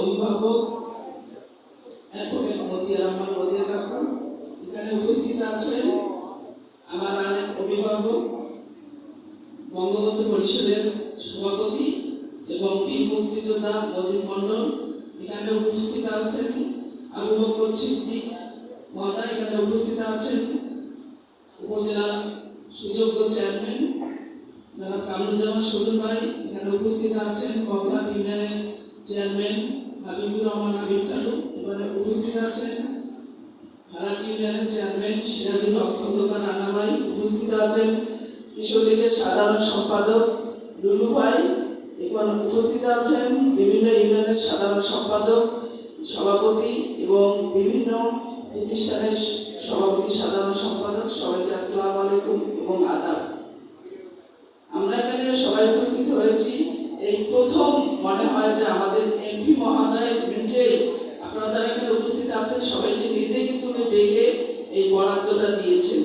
অভিভাবক, অ্যাডভোকেট মতিয়া রহমান মতিয়া কাকা এখানে উপস্থিত আছেন আমার আরেক অভিভাবক, বঙ্গবন্ধু পরিষদের সভাপতি এবং বীর মুক্তিযোদ্ধা মজিদ মন্ডল এখানে উপস্থিত আছেন আবু বকর সিদ্দিক মহোদয়, এখানে উপস্থিত আছেন উপজেলা সুযোগ্য চেয়ারম্যান যারা কামরুজ্জামান সুদুর ভাই, এখানে উপস্থিত আছেন কগরাট ইউনিয়নের চেয়ারম্যান হাবিবুর রহমান হাবিব কালু এখানে উপস্থিত আছেন। হারাট ইউনিয়নের চেয়ারম্যান সিরাজুল হক রানা ভাই উপস্থিত আছেন কিশোর লীগের সাধারণ সম্পাদক লুলু ভাই এখানে উপস্থিত আছেন বিভিন্ন ইউনিয়নের সাধারণ সম্পাদক, সভাপতি এবং বিভিন্ন প্রতিষ্ঠানের সভাপতি, সাধারণ সম্পাদক, সবাইকে আসসালামু আলাইকুম এবং আদাব। আমরা এখানে সবাই উপস্থিত হয়েছি। এই প্রথম মনে হয় যে আমাদের এমপি মহোদয় নিজেই আপনারা যারা এখানে উপস্থিত আছেন, সবাইকে নিজে কিন্তু উনি ডেকে এই বরাদ্দটা দিয়েছেন।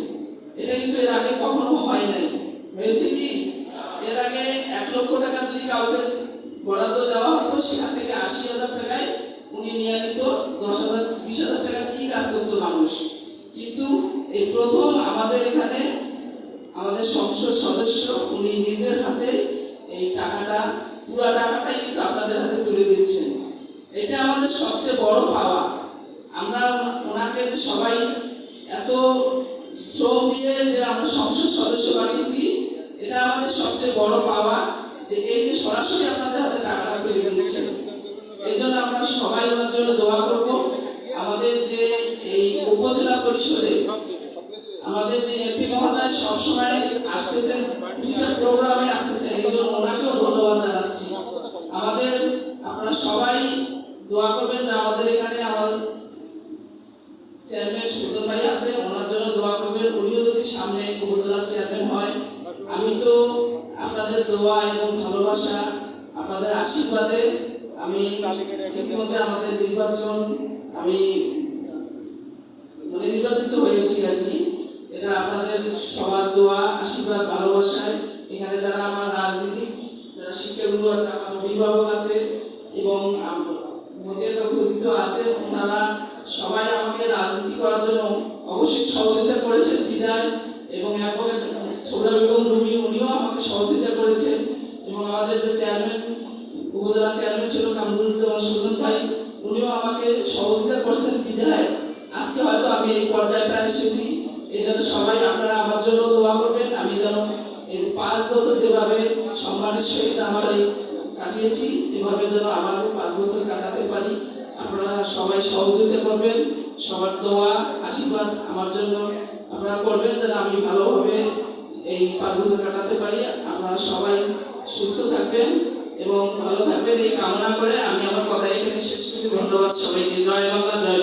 এটা কিন্তু এর আগে কখনো হয় নাই। হয়েছে কি? এর আগে এক লক্ষ টাকা যদি কাউকে বরাদ্দ দেওয়া হতো, সেখান থেকে আশি হাজার টাকায় উনি নিয়ে নিত, দশ হাজার, বিশ হাজার টাকা কি কাজ করতো মানুষ? কিন্তু এই প্রথম আমাদের এখানে আমাদের সংসদ সদস্য উনি নিজের হাতে এই টাকাটা, পুরো টাকাটাই কিন্তু আপনাদের হাতে তুলে দিচ্ছেন। এটা আমাদের সবচেয়ে বড় পাওয়া। আমরা ওনাকে সবাই এত শ্রম দিয়ে যে আমরা সংসদ সদস্য বানিয়েছি, এটা আমাদের সবচেয়ে বড় পাওয়া যে এই যে সরাসরি আপনাদের হাতে টাকাটা তুলে দিচ্ছেন। এই জন্য আমরা সবাই ওনার জন্য দোয়া করব। আমাদের যে এই উপজেলা পরিষদে আমাদের যে এমপি মহোদয় সবসময় আসতেছেন প্রতিটা প্রোগ্রামে আসতেছেন এই জন্য ওনাকেও ধন্যবাদ জানাচ্ছি। আমাদের আপনারা সবাই দোয়া করবেন যে আমাদের এখানে আমার চেয়ারম্যান সুন্দর ভাই আছে, ওনার জন্য দোয়া করবেন। উনিও যদি সামনে উপজেলার চেয়ারম্যান হয়, আমি তো আপনাদের দোয়া এবং ভালোবাসা, আপনাদের আশীর্বাদে আমি ইতিমধ্যে আমাদের নির্বাচন আমি মানে নির্বাচিত হয়েছি আর কি। এটা আপনাদের সবার দোয়া, আশীর্বাদ, ভালোবাসায়। এখানে যারা আমার রাজনীতিক যারা শিক্ষাগুরু আছে, আমার অভিভাবক আছে, এবং মধ্যে উপস্থিত আছে ওনারা সবাই আমাকে রাজনীতি করার জন্য অবশ্যই সহযোগিতা করেছেন বিদায় এবং অ্যাডভোকেট সোনা বেগম রুমি, উনিও আমাকে সহযোগিতা করেছেন। এবং আমাদের যে চেয়ারম্যান উপজেলা চেয়ারম্যান ছিল, কামরুজ্জামান সুজন ভাই, উনিও আমাকে সহযোগিতা করছেন বিদায় আজকে হয়তো আমি এই পর্যায়টা এসেছি। এই সবাই আপনারা আমার জন্য দোয়া করবেন। আমি যেন এই পাঁচ বছর যেভাবে সম্মানের সহিত আমার এই কাটিয়েছি, এভাবে যেন আমার পাঁচ বছর কাটাতে পারি। আপনারা সবাই সহযোগিতা করবেন, সবার দোয়া, আশীর্বাদ আমার জন্য আপনারা করবেন যেন আমি ভালোভাবে এই পাঁচ বছর কাটাতে পারি। আপনারা সবাই সুস্থ থাকবেন এবং ভালো থাকবেন, এই কামনা করে আমি আমার কথা এখানে শেষ করছি। ধন্যবাদ সবাইকে। জয় বাংলা, জয়